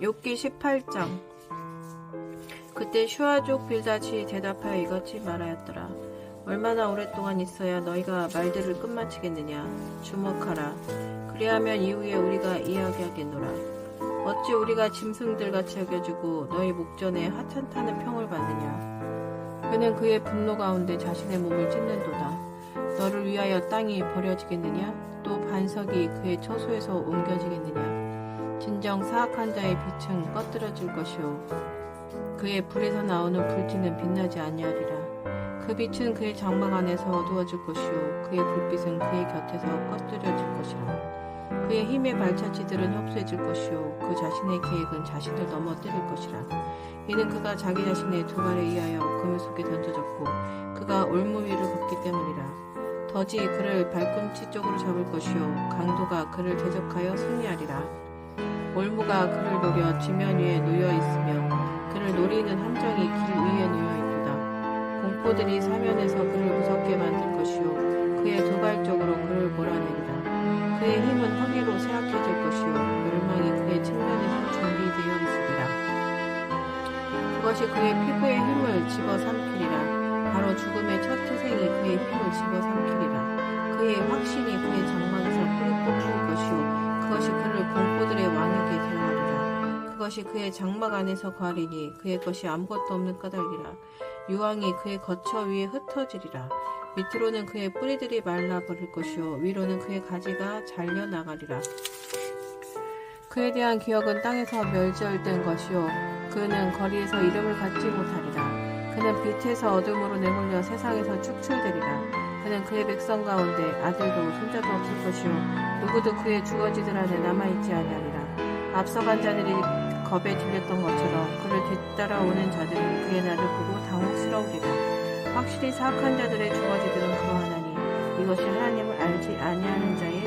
욥기 18장. 그때 슈아족 빌다치 대답하여 이같이 말하였더라. 얼마나 오랫동안 있어야 너희가 말들을 끝마치겠느냐? 주목하라. 그리하면 이후에 우리가 이야기하겠노라. 어찌 우리가 짐승들 같이 여겨주고 너희 목전에 하찮다는 평을 받느냐? 그는 그의 분노 가운데 자신의 몸을 찢는도다. 너를 위하여 땅이 버려지겠느냐? 또 반석이 그의 처소에서 옮겨지겠느냐 진정 사악한 자의 빛은 꺼뜨려질 것이요 그의 불에서 나오는 불티는 빛나지 아니하리라. 그 빛은 그의 장막 안에서 어두워질 것이요 그의 불빛은 그의 곁에서 꺼뜨려질 것이라. 그의 힘의 발자취들은 협소해질 것이요 그 자신의 계획은 자신을 넘어뜨릴 것이라. 이는 그가 자기 자신의 두 발에 의하여 그물 속에 던져졌고 그가 올무 위를 걷기 때문이라. 덫이 그를 발꿈치 쪽으로 잡을 것이요 강도가 그를 대적하여 승리하리라 올무가 그를 노려 지면 위에 놓여 있으며 그를 노리는 함정이 길 위에 놓여 있도다. 공포들이 사면에서 그를 무섭게 만들 것이요. 그의 도발 쪽으로 그를 몰아내리라. 그의 힘은 허리로 쇠약해질 것이요. 멸망이 그의 측면에서 준비되어 있으리라. 그것이 그의 피부의 힘을 집어삼키리라. 바로 죽음의 첫 태생이 그의 힘을 집어삼키리라. 그의 확신이 그의 장막에서 뿌리 뽑힐 것이 그의 장막 안에서 거하리니 그의 것이 아무것도 없는 까닭이라. 유황이 그의 거처 위에 흩어지리라. 밑으로는 그의 뿌리들이 말라버릴 것이요. 위로는 그의 가지가 잘려 나가리라. 그에 대한 기억은 땅에서 멸절된 것이요. 그는 거리에서 이름을 갖지 못하리라. 그는 빛에서 어둠으로 내몰려 세상에서 축출되리라. 그는 그의 백성 가운데 아들도 손자도 없을 것이요. 누구도 그의 주거지들 안에 남아있지 아니하리라. 앞서간 자들이 겁에 질렸던 것처럼 그를 뒤따라오는 자들은 그의 날을 보고 당혹스러우리라. 확실히 사악한 자들의 주거지들은 그러하나니 이것이 하나님을 알지 아니하는 자의